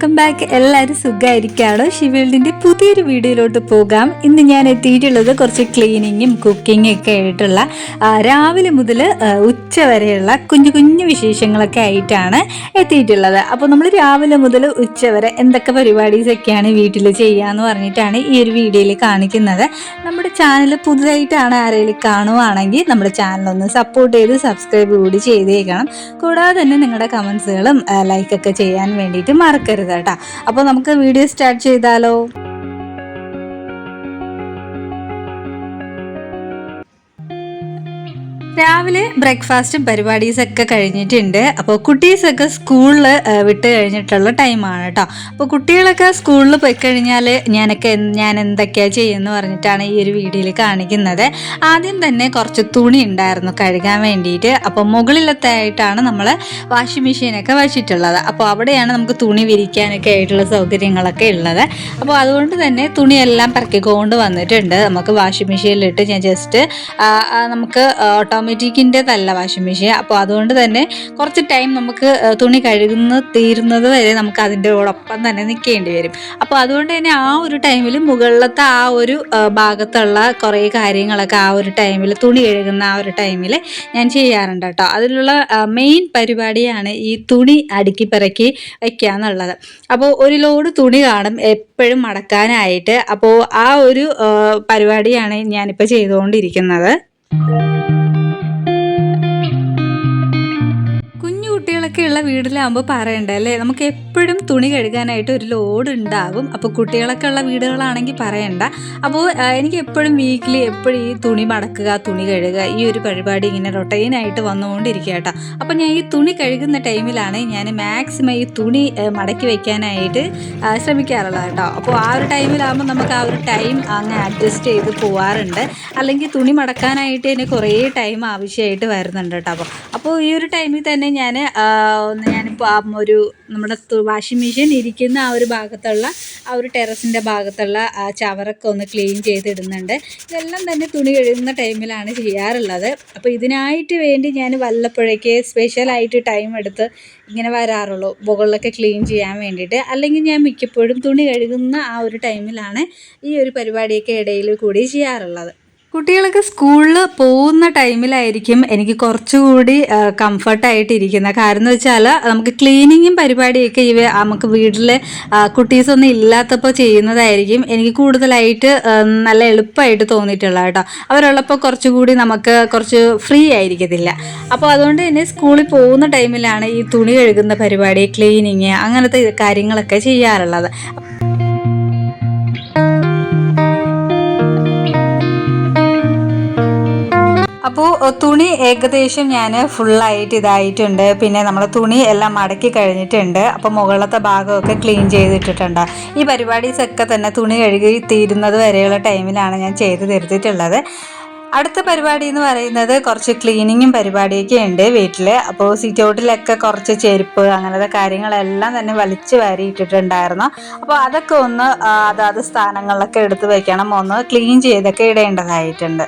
Welcome back എല്ലാവരും സുഖമായിരിക്കാണോ ഷിവേൾഡിന്റെ പുതിയൊരു വീഡിയോയിലോട്ട് പോകാം. ഇന്ന് ഞാൻ എത്തിയിട്ടുള്ളത് കുറച്ച് ക്ലീനിങ്ങും കുക്കിങ്ങും ഒക്കെ ആയിട്ടുള്ള രാവിലെ മുതൽ ഉച്ച വരെയുള്ള കുഞ്ഞു കുഞ്ഞു വിശേഷങ്ങളൊക്കെ ആയിട്ടാണ് എത്തിയിട്ടുള്ളത്. അപ്പോൾ നമ്മൾ രാവിലെ മുതൽ ഉച്ച വരെ എന്തൊക്കെ പരിപാടീസൊക്കെയാണ് വീട്ടിൽ ചെയ്യാന്ന് പറഞ്ഞിട്ടാണ് ഈ ഒരു വീഡിയോയിൽ കാണിക്കുന്നത്. നമ്മുടെ ചാനൽ പുതുതായിട്ടാണ് ആരെങ്കിലും കാണുവാണെങ്കിൽ നമ്മുടെ ചാനലൊന്ന് സപ്പോർട്ട് ചെയ്ത് സബ്സ്ക്രൈബ് കൂടി ചെയ്തേക്കണം. കൂടാതെ തന്നെ നിങ്ങളുടെ കമൻസുകളും ലൈക്കൊക്കെ ചെയ്യാൻ വേണ്ടിയിട്ട് മറക്കരുത്. കേട്ടോ അപ്പോൾ നമുക്ക് വീഡിയോ സ്റ്റാർട്ട് ചെയ്താലോ? രാവിലെ ബ്രേക്ക്ഫാസ്റ്റും പരിപാടീസൊക്കെ കഴിഞ്ഞിട്ടുണ്ട്. അപ്പോൾ കുട്ടീസൊക്കെ സ്കൂളിൽ വിട്ട് കഴിഞ്ഞിട്ടുള്ള ടൈമാണ് കേട്ടോ അപ്പോൾ കുട്ടികളൊക്കെ സ്കൂളിൽ പോയി കഴിഞ്ഞാൽ ഞാനൊക്കെ ഞാൻ എന്തൊക്കെയാണ് ചെയ്യുമെന്ന് പറഞ്ഞിട്ടാണ് ഈ ഒരു വീഡിയോയിൽ കാണിക്കുന്നത്. ആദ്യം തന്നെ കുറച്ച് തുണി ഉണ്ടായിരുന്നു കഴുകാൻ വേണ്ടിയിട്ട്. അപ്പോൾ മുകളിലത്തെ ആയിട്ടാണ് നമ്മൾ വാഷിംഗ് മെഷീനൊക്കെ വച്ചിട്ടുള്ളത്. അപ്പോൾ അവിടെയാണ് നമുക്ക് തുണി വിരിക്കാനൊക്കെ ആയിട്ടുള്ള സൗകര്യങ്ങളൊക്കെ ഉള്ളത്. അപ്പോൾ അതുകൊണ്ട് തന്നെ തുണിയെല്ലാം പെറക്കിക്കൊണ്ട് വന്നിട്ടുണ്ട്. നമുക്ക് വാഷിംഗ് മെഷീനിലിട്ട് ഞാൻ ജസ്റ്റ് നമുക്ക് ഓട്ടോമാറ്റിക്കിന്റെതല്ല വാഷിംഗ് മെഷീൻ അപ്പോൾ അതുകൊണ്ട് തന്നെ കുറച്ച് ടൈം നമുക്ക് തുണി കഴുകുന്ന തീരുന്നത് വരെ നമുക്ക് അതിന്റെ ഒപ്പം തന്നെ നിൽക്കേണ്ടി വരും. അപ്പോൾ അതുകൊണ്ട് തന്നെ ആ ഒരു ടൈമിൽ മുകളിലത്തെ ആ ഒരു ഭാഗത്തുള്ള കുറേ കാര്യങ്ങളൊക്കെ ആ ഒരു ടൈമിൽ തുണി കഴുകുന്ന ആ ഒരു ടൈമിൽ ഞാൻ ചെയ്യാറുണ്ട് കേട്ടോ. അതിലുള്ള മെയിൻ പരിപാടിയാണ് ഈ തുണി അടുക്കി പിറക്കി വയ്ക്കുക എന്നുള്ളത്. അപ്പോൾ ഒരു ലോഡ് തുണി കാണും എപ്പോഴും മടക്കാനായിട്ട്. അപ്പോൾ ആ ഒരു പരിപാടിയാണ് ഞാനിപ്പോൾ ചെയ്തുകൊണ്ടിരിക്കുന്നത്. Thank കുട്ടികളൊക്കെ ഉള്ള വീട്ടിലാകുമ്പോൾ പറയണ്ട അല്ലേ? നമുക്ക് എപ്പോഴും തുണി കഴുകാനായിട്ട് ഒരു ലോഡ് ഉണ്ടാകും. അപ്പോൾ കുട്ടികളൊക്കെ ഉള്ള വീടുകളാണെങ്കിൽ പറയണ്ട. അപ്പോൾ എനിക്ക് എപ്പോഴും വീക്കിലി എപ്പോഴും ഈ തുണി മടക്കുക തുണി കഴുകുക ഈ ഒരു പരിപാടി ഇങ്ങനെ റൊട്ടൈനായിട്ട് വന്നുകൊണ്ടിരിക്കുക കേട്ടോ. അപ്പോൾ ഞാൻ ഈ തുണി കഴുകുന്ന ടൈമിലാണ് ഞാൻ മാക്സിമം ഈ തുണി മടക്കി വയ്ക്കാനായിട്ട് ശ്രമിക്കാറുള്ളത് കേട്ടോ. അപ്പോൾ ആ ഒരു ടൈമിലാകുമ്പോൾ നമുക്ക് ആ ഒരു ടൈം അങ്ങ് അഡ്ജസ്റ്റ് ചെയ്ത് പോവാറുണ്ട്. അല്ലെങ്കിൽ തുണി മടക്കാനായിട്ട് തന്നെ കുറേ ടൈം ആവശ്യമായിട്ട് വരുന്നുണ്ട് കേട്ടോ. അപ്പോൾ അപ്പോൾ ഈ ഒരു ടൈമിൽ തന്നെ ഞാൻ ഞാനിപ്പോൾ ആ ഒരു നമ്മുടെ വാഷിംഗ് മെഷീൻ ഇരിക്കുന്ന ആ ഒരു ഭാഗത്തുള്ള ആ ഒരു ടെറസിന്റെ ഭാഗത്തുള്ള ആ ചവറൊക്കെ ഒന്ന് ക്ലീൻ ചെയ്തിടുന്നുണ്ട്. ഇതെല്ലാം തന്നെ തുണി കഴുകുന്ന ടൈമിലാണ് ചെയ്യാറുള്ളത്. അപ്പോൾ ഇതിനായിട്ട് വേണ്ടി ഞാൻ വല്ലപ്പോഴേക്ക് സ്പെഷ്യലായിട്ട് ടൈം എടുത്ത് ഇങ്ങനെ വരാറുള്ളൂ. മുകളിലൊക്കെ ക്ലീൻ ചെയ്യാൻ വേണ്ടിയിട്ട്. അല്ലെങ്കിൽ ഞാൻ മിക്കപ്പോഴും തുണി കഴുകുന്ന ആ ഒരു ടൈമിലാണ് ഈ ഒരു പരിപാടിയൊക്കെ ഇടയിൽ കൂടി ചെയ്യാറുള്ളത്. കുട്ടികളൊക്കെ സ്കൂളിൽ പോകുന്ന ടൈമിലായിരിക്കും എനിക്ക് കുറച്ചുകൂടി കംഫർട്ടായിട്ട് ഇരിക്കുന്നത് കാരണം എന്ന് വെച്ചാൽ നമുക്ക് ക്ലീനിങ്ങും പരിപാടിയൊക്കെ ഇവ നമുക്ക് വീട്ടിലെ കുട്ടീസൊന്നും ഇല്ലാത്തപ്പോൾ ചെയ്യുന്നതായിരിക്കും. എനിക്ക് കൂടുതലായിട്ട് നല്ല എളുപ്പമായിട്ട് തോന്നിയിട്ടുള്ള കേട്ടോ. അവരുള്ളപ്പോൾ കുറച്ചുകൂടി നമുക്ക് കുറച്ച് ഫ്രീ ആയിരിക്കത്തില്ല. അപ്പോൾ അതുകൊണ്ട് തന്നെ സ്കൂളിൽ പോകുന്ന ടൈമിലാണ് ഈ തുണി കഴുകുന്ന പരിപാടി ക്ലീനിങ് അങ്ങനത്തെ കാര്യങ്ങളൊക്കെ ചെയ്യാറുള്ളത്. അപ്പോൾ തുണി ഏകദേശം ഞാൻ ഫുള്ളായിട്ട് ഇതായിട്ടുണ്ട്. പിന്നെ നമ്മൾ തുണി എല്ലാം മടക്കി കഴിഞ്ഞിട്ടുണ്ട്. അപ്പോൾ മുകളിലത്തെ ഭാഗമൊക്കെ ക്ലീൻ ചെയ്തിട്ടിട്ടുണ്ട്. ഈ പരിപാടീസൊക്കെ തന്നെ തുണി കഴുകി തീരുന്നത് വരെയുള്ള ടൈമിലാണ് ഞാൻ ചെയ്ത് തീർത്തിട്ടുള്ളത്. അടുത്ത പരിപാടി എന്ന് പറയുന്നത് കുറച്ച് ക്ലീനിങ്ങും പരിപാടിയൊക്കെ ഉണ്ട് വീട്ടിൽ അപ്പോൾ സിറ്റ് ഔട്ടിലൊക്കെ കുറച്ച് ചെരുപ്പ് അങ്ങനത്തെ കാര്യങ്ങളെല്ലാം തന്നെ വലിച്ചു വാരി ഇട്ടിട്ടുണ്ടായിരുന്നു അപ്പോൾ അതൊക്കെ ഒന്ന് അതാത് സ്ഥാനങ്ങളിലൊക്കെ എടുത്ത് വെക്കണം. ഒന്ന് ക്ലീൻ ചെയ്തൊക്കെ ഇടേണ്ടതായിട്ടുണ്ട്.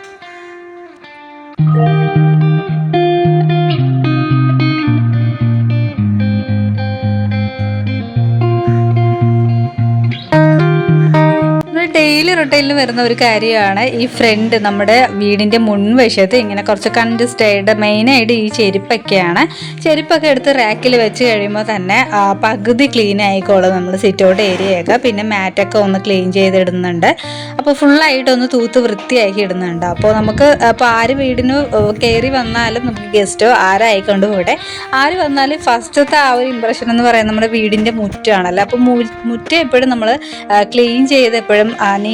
ഡെയിലി റൊട്ടൈനിൽ വരുന്ന ഒരു കാര്യമാണ് ഈ ഫ്രണ്ട് നമ്മുടെ വീടിന്റെ മുൻവശത്ത് ഇങ്ങനെ കുറച്ച് മെയിൻ മെയിനായിട്ട് ഈ ചെരുപ്പൊക്കെയാണ്. ചെരുപ്പൊക്കെ എടുത്ത് റാക്കിൽ വെച്ച് കഴിയുമ്പോൾ തന്നെ പകുതി ക്ലീൻ ആയിക്കോളും നമ്മൾ സിറ്റൗട്ട് ഏരിയയൊക്കെ പിന്നെ മാറ്റൊക്കെ ഒന്ന് ക്ലീൻ ചെയ്തിടുന്നുണ്ട്. അപ്പോൾ ഫുള്ളായിട്ടൊന്ന് തൂത്ത് വൃത്തിയാക്കി ഇടുന്നുണ്ട്. അപ്പോൾ നമുക്ക് അപ്പോൾ ആര് വീടിന് കയറി വന്നാലും നമുക്ക് ഗസ്റ്റോ ആരായിക്കൊണ്ട് ഇവിടെ ആര് വന്നാലും ഫസ്റ്റത്തെ ആ ഒരു ഇമ്പ്രഷൻ എന്ന് പറയുന്നത് നമ്മുടെ വീടിന്റെ മുറ്റമാണല്ലോ അപ്പോൾ മുറ്റം എപ്പോഴും നമ്മൾ ക്ലീൻ ചെയ്ത് എപ്പോഴും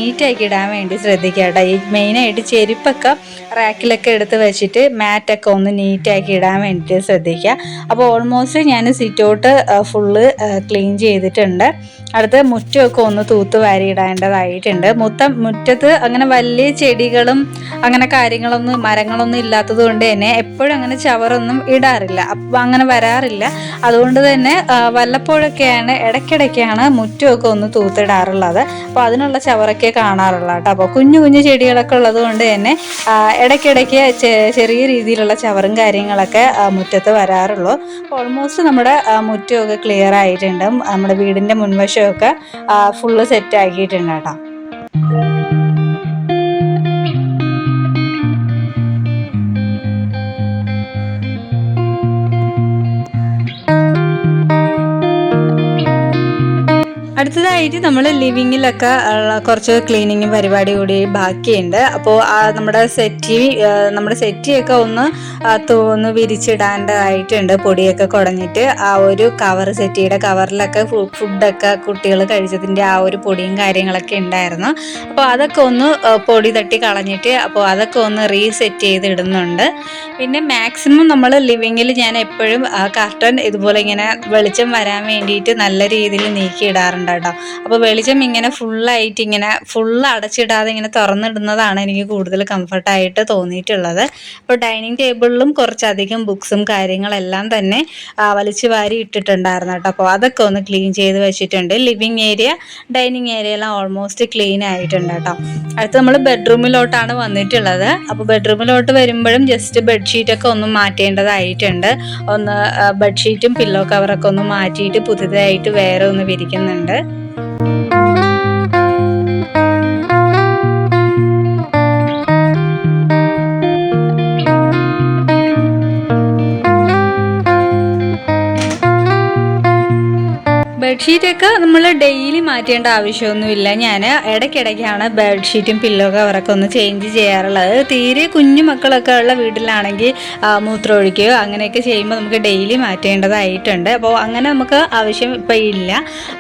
നീറ്റാക്കി ഇടാൻ വേണ്ടി ശ്രദ്ധിക്കുക കേട്ടോ ഈ മെയിനായിട്ട് ചെരുപ്പൊക്കെ റാക്കിലൊക്കെ എടുത്ത് വെച്ചിട്ട് മാറ്റൊക്കെ ഒന്ന് നീറ്റാക്കി ഇടാൻ വേണ്ടിയിട്ട് ശ്രദ്ധിക്കുക. അപ്പോൾ ഓൾമോസ്റ്റ് ഞാൻ സിറ്റൗട്ട് ഫുള്ള് ക്ലീൻ ചെയ്തിട്ടുണ്ട്. അടുത്ത് മുറ്റമൊക്കെ ഒന്ന് തൂത്ത് വാരി ഇടേണ്ടതായിട്ടുണ്ട്. മുത്തം മുറ്റത്ത് അങ്ങനെ വലിയ ചെടികളും അങ്ങനെ കാര്യങ്ങളൊന്നും മരങ്ങളൊന്നും ഇല്ലാത്തത് കൊണ്ട് തന്നെ എപ്പോഴും അങ്ങനെ ചവറൊന്നും ഇടാറില്ല. അപ്പം അങ്ങനെ വരാറില്ല. അതുകൊണ്ട് തന്നെ വല്ലപ്പോഴൊക്കെയാണ് ഇടയ്ക്കിടയ്ക്കാണ് മുറ്റമൊക്കെ ഒന്ന് തൂത്തിടാറുള്ളത്. അപ്പോൾ അതിനുള്ള ചവറൊക്കെ കാണാറുള്ള കേട്ടോ. അപ്പോൾ കുഞ്ഞു കുഞ്ഞു ചെടികളൊക്കെ ഉള്ളത് കൊണ്ട് തന്നെ ഇടയ്ക്കിടയ്ക്ക് ചെറിയ രീതിയിലുള്ള ചവറും കാര്യങ്ങളൊക്കെ മുറ്റത്ത് വരാറുള്ളൂ. ഓൾമോസ്റ്റ് നമ്മുടെ മുറ്റമൊക്കെ ക്ലിയർ ആയിട്ടുണ്ട്. നമ്മുടെ വീടിന്റെ മുൻവശമൊക്കെ ഫുള്ള് സെറ്റ് ആക്കിയിട്ടുണ്ട് കേട്ടോ. അടുത്തതായിട്ട് നമ്മൾ ലിവിങ്ങിലൊക്കെ കുറച്ച് ക്ലീനിങ് പരിപാടി കൂടി ബാക്കിയുണ്ട്. അപ്പോൾ നമ്മുടെ സെറ്റി നമ്മുടെ സെറ്റിയൊക്കെ ഒന്ന് തൂന്ന് വിരിച്ചിടാണ്ടായിട്ടുണ്ട്. പൊടിയൊക്കെ കുടഞ്ഞിട്ട് ആ ഒരു കവർ സെറ്റിയുടെ കവറിലൊക്കെ ഫുഡൊക്കെ കുട്ടികൾ കഴിച്ചതിന്റെ ആ ഒരു പൊടിയും കാര്യങ്ങളൊക്കെ ഉണ്ടായിരുന്നു. അപ്പോൾ അതൊക്കെ ഒന്ന് പൊടി തട്ടി കളഞ്ഞിട്ട് അപ്പോൾ അതൊക്കെ ഒന്ന് റീസെറ്റ് ചെയ്ത് ഇടുന്നുണ്ട് പിന്നെ മാക്സിമം നമ്മൾ ലിവിങ്ങിൽ ഞാൻ എപ്പോഴും കർട്ടൺ ഇതുപോലെ ഇങ്ങനെ വെളിച്ചം വരാൻ വേണ്ടിയിട്ട് നല്ല രീതിയിൽ നീക്കി ഇടാറുണ്ട് കേട്ടോ അപ്പോൾ വെളിച്ചം ഇങ്ങനെ ഫുള്ളായിട്ട് ഇങ്ങനെ ഫുൾ അടച്ചിടാതെ ഇങ്ങനെ തുറന്നിടുന്നതാണ് എനിക്ക് കൂടുതൽ കംഫർട്ടായിട്ട് തോന്നിയിട്ടുള്ളത്. അപ്പോൾ ഡൈനിങ് ടേബിളിലും കുറച്ചധികം ബുക്സും കാര്യങ്ങളെല്ലാം തന്നെ വലിച്ചു വാരി ഇട്ടിട്ടുണ്ടായിരുന്നു കേട്ടോ. അപ്പോൾ അതൊക്കെ ഒന്ന് ക്ലീൻ ചെയ്ത് വെച്ചിട്ടുണ്ട്. ലിവിങ് ഏരിയ ഡൈനിങ് ഏരിയ എല്ലാം ഓൾമോസ്റ്റ് ക്ലീൻ ആയിട്ടുണ്ട് കേട്ടോ. അടുത്ത് നമ്മൾ ബെഡ്റൂമിലോട്ടാണ് വന്നിട്ടുള്ളത്. അപ്പോൾ ബെഡ്റൂമിലോട്ട് വരുമ്പോഴും ജസ്റ്റ് ബെഡ്ഷീറ്റ് ഒക്കെ ഒന്ന് മാറ്റേണ്ടതായിട്ടുണ്ട്. ഒന്ന് ബെഡ്ഷീറ്റും പില്ലോ കവറൊക്കെ ഒന്ന് മാറ്റിയിട്ട് പുതിയതായിട്ട് വേറെ ഒന്ന് വിരിക്കുന്നുണ്ട്. ബെഡ്ഷീറ്റൊക്കെ നമ്മൾ ഡെയിലി മാറ്റേണ്ട ആവശ്യമൊന്നുമില്ല. ഞാൻ ഇടയ്ക്കിടയ്ക്കാണ് ബെഡ്ഷീറ്റും പില്ലോ കവറൊക്കെ ഒന്ന് ചേഞ്ച് ചെയ്യാറുള്ളത്. തീരെ കുഞ്ഞു മക്കളൊക്കെ ഉള്ള വീട്ടിലാണെങ്കിൽ മൂത്രമൊഴിക്കുകയോ അങ്ങനെയൊക്കെ ചെയ്യുമ്പോൾ നമുക്ക് ഡെയിലി മാറ്റേണ്ടതായിട്ടുണ്ട്. അപ്പോൾ അങ്ങനെ നമുക്ക് ആവശ്യം ഇപ്പോൾ ഇല്ല.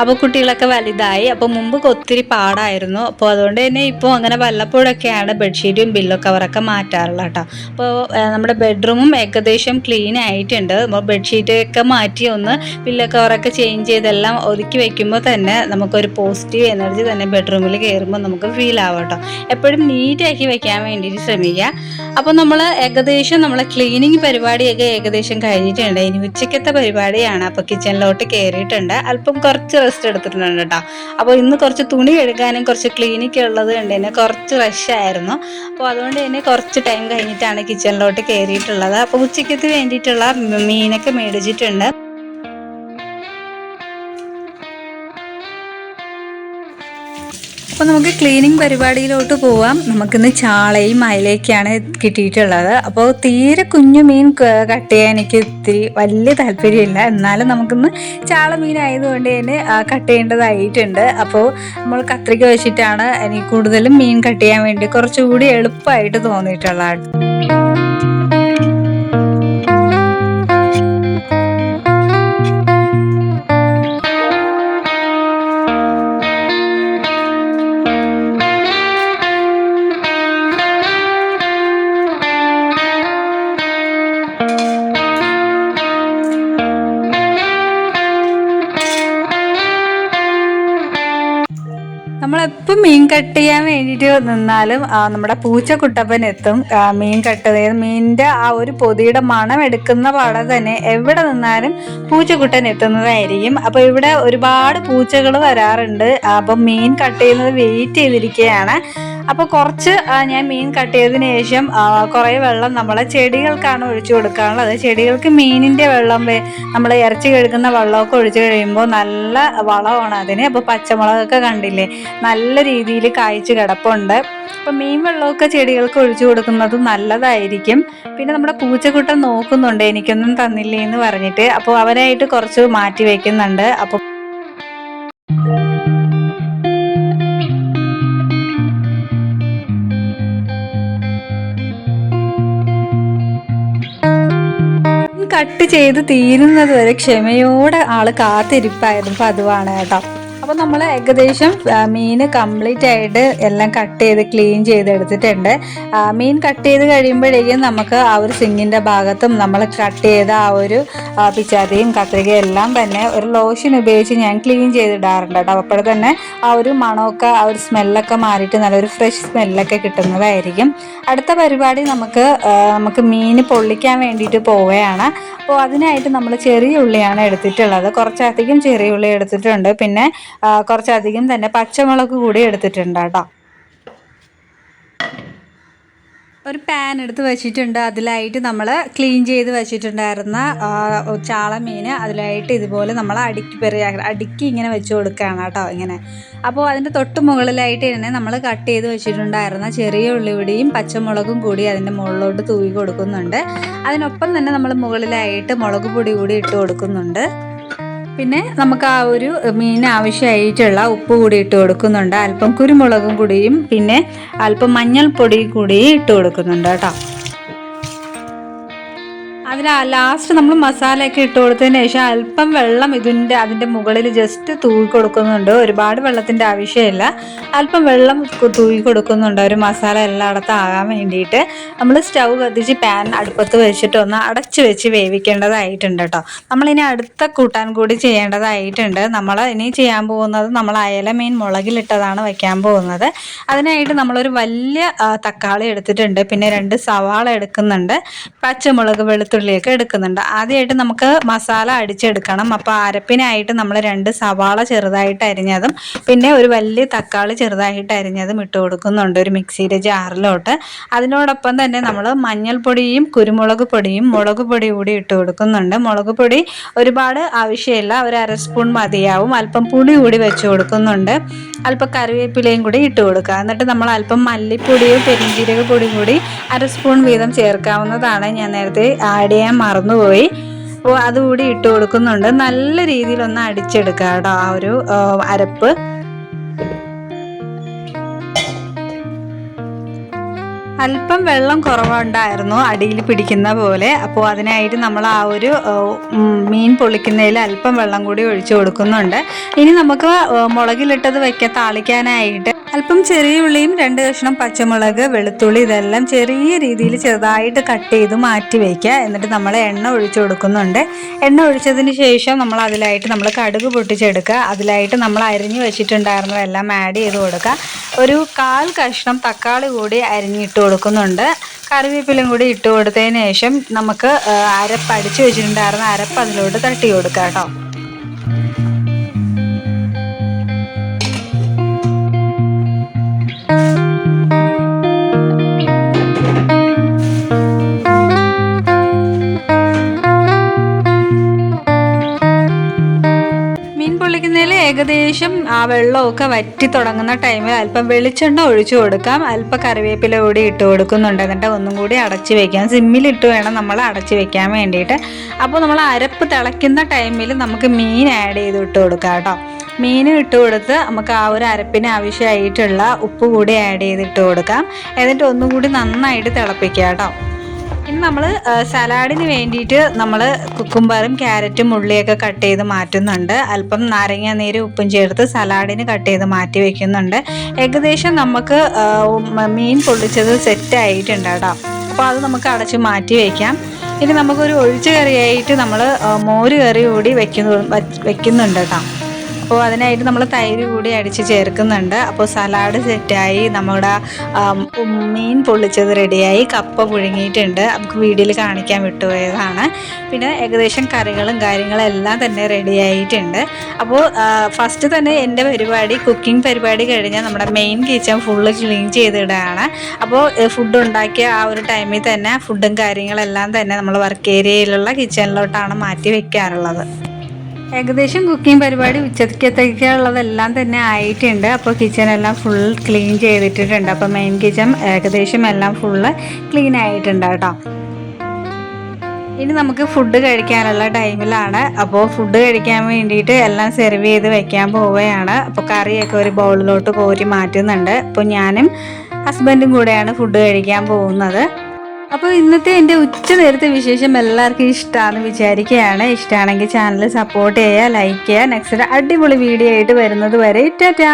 അപ്പോൾ കുട്ടികളൊക്കെ വലുതായി. അപ്പോൾ മുമ്പ് ഒത്തിരി പാടായിരുന്നു. അപ്പോൾ അതുകൊണ്ട് തന്നെ ഇപ്പോൾ അങ്ങനെ വല്ലപ്പോഴൊക്കെയാണ് ബെഡ്ഷീറ്റും പില്ലോ കവറൊക്കെ മാറ്റാറുള്ളത് കേട്ടോ. അപ്പോൾ നമ്മുടെ ബെഡ്റൂമും ഏകദേശം ക്ലീൻ ആയിട്ടുണ്ട്. അപ്പോൾ ബെഡ്ഷീറ്റൊക്കെ മാറ്റി ഒന്ന് പില്ലോ കവറൊക്കെ ചേഞ്ച് ചെയ്തെല്ലാം ഒതുക്കി വെക്കുമ്പോൾ തന്നെ നമുക്കൊരു പോസിറ്റീവ് എനർജി തന്നെ ബെഡ്റൂമിൽ കയറുമ്പോൾ നമുക്ക് ഫീൽ ആവട്ടോ. എപ്പോഴും നീറ്റാക്കി വെക്കാൻ വേണ്ടിയിട്ട് ശ്രമിക്കുക അപ്പോൾ നമ്മൾ ഏകദേശം നമ്മളെ ക്ലീനിങ് പരിപാടിയൊക്കെ ഏകദേശം കഴിഞ്ഞിട്ടുണ്ട്. ഇനി ഉച്ചക്കത്തെ പരിപാടിയാണ്. അപ്പോൾ കിച്ചണിലോട്ട് കയറിയിട്ടുണ്ട് അല്പം കുറച്ച് റെസ്റ്റ് എടുത്തിട്ടുണ്ട് കേട്ടോ അപ്പോൾ ഇന്ന് കുറച്ച് തുണി എടുക്കാനും കുറച്ച് ക്ലീനിക്ക് ഉള്ളത് കൊണ്ട് തന്നെ കുറച്ച് റഷായിരുന്നു അപ്പോൾ അതുകൊണ്ട് തന്നെ കുറച്ച് ടൈം കഴിഞ്ഞിട്ടാണ് കിച്ചണിലോട്ട് കയറിയിട്ടുള്ളത് അപ്പോൾ ഉച്ചയ്ക്കത്ത് വേണ്ടിയിട്ടുള്ള മീനൊക്കെ മേടിച്ചിട്ടുണ്ട്. അപ്പോൾ നമുക്ക് ക്ലീനിങ് പരിപാടിയിലോട്ട് പോവാം. നമുക്കിന്ന് ചാളയും അയലയൊക്കെയാണ് കിട്ടിയിട്ടുള്ളത്. അപ്പോൾ തീരെ കുഞ്ഞു മീൻ കട്ട് ചെയ്യാൻ എനിക്ക് ഇത്തിരി വലിയ താല്പര്യമില്ല. എന്നാലും നമുക്കിന്ന് ചാള മീൻ ആയതുകൊണ്ട് തന്നെ കട്ട് ചെയ്യേണ്ടതായിട്ടുണ്ട്. അപ്പോൾ നമ്മൾ കത്രിക വെച്ചിട്ടാണ് എനിക്ക് കൂടുതലും മീൻ കട്ട് ചെയ്യാൻ വേണ്ടി കുറച്ചുകൂടി എളുപ്പമായിട്ട് തോന്നിയിട്ടുള്ളത്. കട്ട് ചെയ്യാൻ വേണ്ടിയിട്ട് നിന്നാലും നമ്മുടെ പൂച്ച കുട്ടപ്പൻ എത്തും മീൻ കട്ട് മീനിന്റെ ആ ഒരു പൊതിയുടെ മണം എടുക്കുന്ന പാടെ തന്നെ എവിടെ നിന്നാലും പൂച്ചക്കുട്ടൻ എത്തുന്നതായിരിക്കും. അപ്പോൾ ഇവിടെ ഒരുപാട് പൂച്ചകൾ വരാറുണ്ട്. അപ്പം മീൻ കട്ട് ചെയ്യുന്നത് വെയിറ്റ് ചെയ്തിരിക്കുകയാണ്. അപ്പോൾ കുറച്ച് ഞാൻ മീൻ കട്ട് ചെയ്തതിന് ശേഷം കുറെ വെള്ളം നമ്മളെ ചെടികൾക്കാണ് ഒഴിച്ചു കൊടുക്കാനുള്ളത്. ചെടികൾക്ക് മീനിന്റെ വെള്ളം നമ്മൾ ഇറച്ചി കഴുകുന്ന വെള്ളമൊക്കെ ഒഴിച്ചു കഴിയുമ്പോൾ നല്ല വളമാണ് അതിന്. അപ്പോൾ പച്ചമുളകൊക്കെ കണ്ടില്ലേ നല്ല രീതിയിൽ കായ്ച്ചു കിടപ്പുണ്ട്. അപ്പോൾ മീൻ വെള്ളമൊക്കെ ചെടികൾക്ക് ഒഴിച്ചു കൊടുക്കുന്നത് നല്ലതായിരിക്കും. പിന്നെ നമ്മുടെ പൂച്ചക്കുട്ടൻ നോക്കുന്നുണ്ട് എനിക്കൊന്നും തന്നില്ലേ എന്ന് പറഞ്ഞിട്ട്. അപ്പോൾ അവരായിട്ട് കുറച്ച് മാറ്റി വെക്കുന്നുണ്ട്. അപ്പോൾ കട്ട് ചെയ്ത് തീരുന്നത് വരെ ക്ഷമയോടെ ആൾ കാത്തിരിപ്പായിരുന്നു. പതിവാണ് കേട്ടോ. അപ്പോൾ നമ്മൾ ഏകദേശം മീൻ കംപ്ലീറ്റ് ആയിട്ട് എല്ലാം കട്ട് ചെയ്ത് ക്ലീൻ ചെയ്തെടുത്തിട്ടുണ്ട്. മീൻ കട്ട് ചെയ്ത് കഴിയുമ്പോഴേക്കും നമുക്ക് ആ ഒരു സിങ്ങിന്റെ ഭാഗത്തും നമ്മൾ കട്ട് ചെയ്ത ആ ഒരു പിച്ചാതിയും കത്രികയും എല്ലാം തന്നെ ഒരു ലോഷൻ ഉപയോഗിച്ച് ഞാൻ ക്ലീൻ ചെയ്തിടാറുണ്ട് കേട്ടോ. അപ്പോൾ തന്നെ ആ ഒരു മണമൊക്കെ ആ ഒരു സ്മെല്ലൊക്കെ മാറിയിട്ട് നല്ലൊരു ഫ്രഷ് സ്മെല്ലൊക്കെ കിട്ടുന്നതായിരിക്കും. അടുത്ത പരിപാടി നമുക്ക് നമുക്ക് മീൻ പൊള്ളിക്കാൻ വേണ്ടിയിട്ട് പോവുകയാണ്. അപ്പോൾ അതിനായിട്ട് നമ്മൾ ചെറിയ ഉള്ളിയാണ് എടുത്തിട്ടുള്ളത്. കുറച്ചധികം ചെറിയ ഉള്ളി എടുത്തിട്ടുണ്ട്. പിന്നെ കുറച്ചധികം തന്നെ പച്ചമുളക് കൂടി എടുത്തിട്ടുണ്ട് കേട്ടോ. ഒരു പാൻ എടുത്ത് വെച്ചിട്ടുണ്ട്. അതിലായിട്ട് നമ്മൾ ക്ലീൻ ചെയ്ത് വെച്ചിട്ടുണ്ടായിരുന്ന ചാള മീൻ അതിലായിട്ട് ഇതുപോലെ നമ്മൾ അടുക്കി പെറിയ അടുക്കി ഇങ്ങനെ വെച്ച് കൊടുക്കുകയാണ് കേട്ടോ ഇങ്ങനെ. അപ്പോൾ അതിന്റെ തൊട്ട് മുകളിലായിട്ട് തന്നെ നമ്മൾ കട്ട് ചെയ്ത് വെച്ചിട്ടുണ്ടായിരുന്ന ചെറിയ ഉള്ളിവിടിയും പച്ചമുളകും കൂടി അതിന്റെ മുകളിലോട്ട് തൂവി കൊടുക്കുന്നുണ്ട്. അതിനൊപ്പം തന്നെ നമ്മൾ മുകളിലായിട്ട് മുളക് പൊടി കൂടി ഇട്ട് കൊടുക്കുന്നുണ്ട്. പിന്നെ നമുക്ക് ആ ഒരു മീൻ ആവശ്യമായിട്ടുള്ള ഉപ്പ് കൂടി ഇട്ട് കൊടുക്കുന്നുണ്ട്. അല്പം കുരുമുളകും കൂടിയും പിന്നെ അല്പം മഞ്ഞൾപ്പൊടി കൂടി ഇട്ട് കൊടുക്കുന്നുണ്ട് കേട്ടോ. അതിന് ലാസ്റ്റ് നമ്മൾ മസാലയൊക്കെ ഇട്ട് കൊടുത്തതിന് ശേഷം അല്പം വെള്ളം ഇതിന്റെ അതിന്റെ മുകളിൽ ജസ്റ്റ് തൂവി കൊടുക്കുന്നുണ്ട്. ഒരുപാട് വെള്ളത്തിന്റെ ആവശ്യമില്ല. അല്പം വെള്ളം തൂവി കൊടുക്കുന്നുണ്ട്. ഒരു മസാല എല്ലായിടത്തും ആകാൻ വേണ്ടിയിട്ട്. നമ്മൾ സ്റ്റൗ കത്തിച്ച് പാൻ അടുപ്പത്ത് വെച്ചിട്ട് ഒന്ന് അടച്ച് വെച്ച് വേവിക്കേണ്ടതായിട്ടുണ്ട് കേട്ടോ. നമ്മളിനി അടുത്ത കൂട്ടാൻ കൂടി ചെയ്യേണ്ടതായിട്ടുണ്ട്. നമ്മൾ ഇനി ചെയ്യാൻ പോകുന്നത് നമ്മൾ അയല മീൻ മുളകിലിട്ടതാണ് വയ്ക്കാൻ പോകുന്നത്. അതിനായിട്ട് നമ്മളൊരു വലിയ തക്കാളി എടുത്തിട്ടുണ്ട്. പിന്നെ രണ്ട് സവാള എടുക്കുന്നുണ്ട്. പച്ചമുളക് വെളുത്തുള്ളിയൊക്കെ എടുക്കുന്നുണ്ട്. ആദ്യമായിട്ട് നമുക്ക് മസാല അടിച്ചെടുക്കണം. അപ്പോൾ അരപ്പിനായിട്ട് നമ്മൾ രണ്ട് സവാള ചെറുതായിട്ട് അരിഞ്ഞതും പിന്നെ ഒരു വലിയ തക്കാളി ചെറുതായിട്ട് അരിഞ്ഞതും ഇട്ട് കൊടുക്കുന്നുണ്ട് ഒരു മിക്സിയുടെ ജാറിലോട്ട്. അതിനോടൊപ്പം തന്നെ നമ്മൾ മഞ്ഞൾപ്പൊടിയും കുരുമുളക് പൊടിയും മുളക് പൊടി കൂടി ഇട്ട് കൊടുക്കുന്നുണ്ട്. മുളക് പൊടി ഒരുപാട് ആവശ്യമില്ല. ഒരു അര സ്പൂൺ മതിയാവും. അല്പം പുളി കൂടി വെച്ച് കൊടുക്കുന്നുണ്ട്. അല്പം കറിവേപ്പിലയും കൂടി ഇട്ട് കൊടുക്കുക. എന്നിട്ട് നമ്മൾ അല്പം മല്ലിപ്പൊടിയും പെരിഞ്ജീരക പൊടിയും കൂടി അര സ്പൂൺ വീതം ചേർക്കാവുന്നതാണ്. ഞാൻ നേരത്തെ ആഡ് ചെയ്യാൻ മറന്നുപോയി. അപ്പോൾ അതുകൂടി ഇട്ട് കൊടുക്കുന്നുണ്ട് നല്ല രീതിയിലൊന്ന് അടിച്ചെടുക്കുക കേട്ടോ ആ ഒരു അരപ്പ്. അല്പം വെള്ളം കുറവുണ്ടായിരുന്നു അടിയിൽ പിടിക്കുന്ന പോലെ. അപ്പോൾ അതിനായിട്ട് നമ്മൾ ആ ഒരു മീൻ പൊളിക്കുന്നതിൽ അല്പം വെള്ളം കൂടി ഒഴിച്ചു കൊടുക്കുന്നുണ്ട്. ഇനി നമുക്ക് മുളകിലിട്ടത് വെക്കാൻ താളിക്കാനായിട്ട് അല്പം ചെറിയ ഉള്ളിയും രണ്ട് കഷ്ണം പച്ചമുളക് വെളുത്തുള്ളി ഇതെല്ലാം ചെറിയ രീതിയിൽ ചെറുതായിട്ട് കട്ട് ചെയ്ത് മാറ്റി വയ്ക്കുക എന്നിട്ട് നമ്മൾ എണ്ണ ഒഴിച്ചു കൊടുക്കുന്നുണ്ട്. എണ്ണ ഒഴിച്ചതിന് ശേഷം നമ്മൾ അതിലായിട്ട് നമ്മൾ കടുക് പൊട്ടിച്ചെടുക്കുക. അതിലായിട്ട് നമ്മൾ അരിഞ്ഞു വെച്ചിട്ടുണ്ടായിരുന്നതെല്ലാം ആഡ് ചെയ്ത് കൊടുക്കുക. ഒരു കാൽ കഷ്ണം തക്കാളി കൂടി അരിഞ്ഞിട്ട് കൊടുക്കുന്നുണ്ട്. കറിവേപ്പിലും കൂടി ഇട്ട് കൊടുത്തതിന് ശേഷം നമുക്ക് അരപ്പ് അടിച്ചു വെച്ചിട്ടുണ്ടായിരുന്ന അരപ്പ് അതിലോട്ട് തട്ടി കൊടുക്കാം കേട്ടോ. ഏകദേശം ആ വെള്ളമൊക്കെ വറ്റി തുടങ്ങുന്ന ടൈമിൽ അല്പം വെളിച്ചെണ്ണ ഒഴിച്ചു കൊടുക്കാം. അല്പം കറിവേപ്പില കൂടി ഇട്ട് കൊടുക്കുന്നുണ്ട്. എന്നിട്ട് ഒന്നും കൂടി അടച്ചു വെക്കാം. സിമ്മിലിട്ട് വേണം നമ്മൾ അടച്ചു വെക്കാൻ വേണ്ടിയിട്ട്. അപ്പോൾ നമ്മൾ അരപ്പ് തിളയ്ക്കുന്ന ടൈമിൽ നമുക്ക് മീൻ ആഡ് ചെയ്ത് ഇട്ട് കൊടുക്കാം കേട്ടോ. മീൻ ഇട്ട് കൊടുത്ത് നമുക്ക് ആ ഒരു അരപ്പിന് ആവശ്യമായിട്ടുള്ള ഉപ്പ് കൂടി ആഡ് ചെയ്തിട്ട് കൊടുക്കാം. എന്നിട്ട് ഒന്നും കൂടി നന്നായിട്ട് തിളപ്പിക്കാം കേട്ടോ. ഇനി നമ്മൾ സലാഡിന് വേണ്ടിയിട്ട് നമ്മൾ കുക്കുംബറും ക്യാരറ്റും ഉള്ളിയൊക്കെ കട്ട് ചെയ്ത് മാറ്റുന്നുണ്ട്. അല്പം നാരങ്ങ നീര് ഉപ്പും ചേർത്ത് സലാഡിന് കട്ട് ചെയ്ത് മാറ്റി വെക്കുന്നുണ്ട്. ഏകദേശം നമുക്ക് മീൻ പൊള്ളിച്ചത് സെറ്റ് ആയിട്ടുണ്ട് കേട്ടോ. അപ്പോൾ അത് നമുക്ക് അടച്ച് മാറ്റി വയ്ക്കാം ഇനി നമുക്കൊരു ഒഴിച്ചു കറിയായിട്ട് നമ്മൾ മോര് കറി കൂടി വെക്കുന്നു വെക്കുന്നുണ്ട് കേട്ടോ. അപ്പോൾ അതിനായിട്ട് നമ്മൾ തൈര് കൂടി അടിച്ച് ചേർക്കുന്നുണ്ട്. അപ്പോൾ സലാഡ് സെറ്റായി നമ്മുടെ മീൻ പൊള്ളിച്ചത് റെഡിയായി. കപ്പ പുഴുങ്ങിയിട്ടുണ്ട്. നമുക്ക് വീഡിയോയിൽ കാണിക്കാൻ വിട്ടുപോയതാണ്. പിന്നെ ഏകദേശം കറികളും കാര്യങ്ങളും എല്ലാം തന്നെ റെഡിയായിട്ടുണ്ട്. അപ്പോൾ ഫസ്റ്റ് തന്നെ എന്റെ പരിപാടി കുക്കിംഗ് പരിപാടി കഴിഞ്ഞാൽ നമ്മുടെ മെയിൻ കിച്ചൺ ഫുള്ള് ക്ലീൻ ചെയ്തിടുകയാണ് അപ്പോൾ ഫുഡ് ഉണ്ടാക്കിയ ആ ഒരു ടൈമിൽ തന്നെ ഫുഡും കാര്യങ്ങളെല്ലാം തന്നെ നമ്മൾ വർക്ക് ഏരിയയിലുള്ള കിച്ചണിലോട്ടാണ് മാറ്റി വെക്കാറുള്ളത്. ഏകദേശം കുക്കിംഗ് പരിപാടി ഉച്ചക്കത്തേക്കുള്ളതെല്ലാം തന്നെ ആയിട്ടുണ്ട്. അപ്പോൾ കിച്ചൺ എല്ലാം ഫുൾ ക്ലീൻ ചെയ്തിട്ടിട്ടുണ്ട്. അപ്പോൾ മെയിൻ കിച്ചൺ ഏകദേശം എല്ലാം ഫുള്ള് ക്ലീൻ ആയിട്ടുണ്ട് കേട്ടോ ഇനി നമുക്ക് ഫുഡ് കഴിക്കാനുള്ള ടൈമിലാണ് അപ്പോൾ ഫുഡ് കഴിക്കാൻ വേണ്ടിയിട്ട് എല്ലാം സെർവ് ചെയ്ത് വെക്കാൻ പോവുകയാണ്. അപ്പോൾ കറിയൊക്കെ ഒരു ബൗളിലോട്ട് കോരി മാറ്റുന്നുണ്ട്. അപ്പോൾ ഞാനും ഹസ്ബൻഡും കൂടെയാണ് ഫുഡ് കഴിക്കാൻ പോകുന്നത്. അപ്പോൾ ഇന്നത്തെ എന്റെ ഉച്ച നേരത്തെ വിശേഷം എല്ലാവർക്കും ഇഷ്ടമാണെന്ന് വിചാരിക്കുകയാണ് ഇഷ്ടമാണെങ്കിൽ ചാനൽ സപ്പോർട്ട് ചെയ്യുക ലൈക്ക് ചെയ്യുക നെക്സ്റ്റ് അടിപൊളി വീഡിയോ ആയിട്ട് വരുന്നത് വരെ ടാറ്റാ